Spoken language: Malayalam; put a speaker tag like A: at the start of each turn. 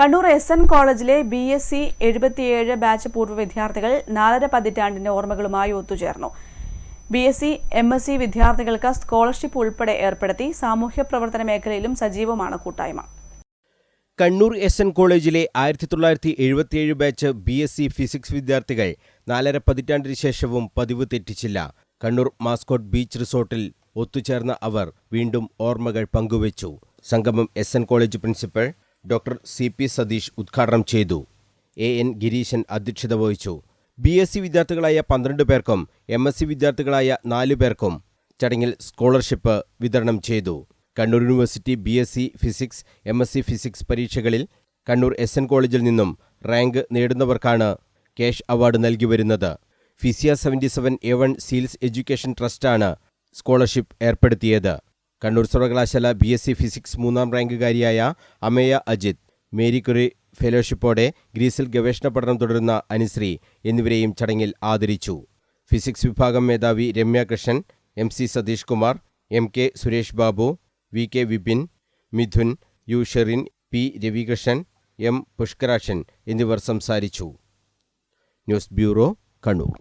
A: കണ്ണൂർ എസ് എൻ കോളേജിലെ ബി എസ് സി എഴുപത്തിയേഴ് ബാച്ച് പൂർവ വിദ്യാർത്ഥികൾ നാലര പതിറ്റാണ്ടിന്റെ ഓർമ്മകളുമായി ഒത്തുചേർന്നു. B S C M S C വിദ്യാർത്ഥികൾക്ക് സ്കോളർഷിപ്പ് ഉൾപ്പെടെ ഏർപ്പെടുത്തി സാമൂഹ്യ പ്രവർത്തന മേഖലയിലും സജീവമാണ് കൂട്ടായ്മ.
B: കണ്ണൂർ എസ് എൻ കോളേജിലെ ആയിരത്തി തൊള്ളായിരത്തി എഴുപത്തിയേഴ് batch B S C physics വിദ്യാർത്ഥികൾ നാലര പതിറ്റാണ്ടിന് ശേഷവും പതിവ് തെറ്റിച്ചില്ല. കണ്ണൂർ മാസ്കോട്ട് ബീച്ച് റിസോർട്ടിൽ ഒത്തുചേർന്ന അവർ വീണ്ടും ഓർമ്മകൾ പങ്കുവച്ചു. സംഗമം S N college principal doctor C P Satheesh ഉദ്ഘാടനം ചെയ്തു. എ എൻ ഗിരീശൻ അധ്യക്ഷത വഹിച്ചു. ബി എസ് സി വിദ്യാർത്ഥികളായ പന്ത്രണ്ട് പേർക്കും എം എസ് സി വിദ്യാർത്ഥികളായ നാലു പേർക്കും ചടങ്ങിൽ സ്കോളർഷിപ്പ് വിതരണം ചെയ്തു. Kannur university B S C physics M S C physics പരീക്ഷകളിൽ കണ്ണൂർ എസ് എൻ കോളേജിൽ നിന്നും റാങ്ക് നേടുന്നവർക്കാണ് ക്യാഷ് അവാർഡ് നൽകി വരുന്നത്. Physia seventy seven A one seals education ട്രസ്റ്റാണ് scholarship ഏർപ്പെടുത്തിയത്. കണ്ണൂർ സർവകലാശാല ബി എസ് സി ഫിസിക്സ് മൂന്നാം റാങ്കുകാരിയായ അമേയ അജിത് മേരി കുറി ഫെലോഷിപ്പോടെ ഗ്രീസിൽ ഗവേഷണ പഠനം തുടരുന്ന അനുശ്രീ എന്നിവരെയും ചടങ്ങിൽ ആദരിച്ചു. ഫിസിക്സ് വിഭാഗം മേധാവി Ramya Krishnan M C Satheesh Kumar M K Suresh Babu V K Vipin Mithun U Sherin P Ravikrishnan M Pushkarakshan എന്നിവർ സംസാരിച്ചു. News bureau Kannur.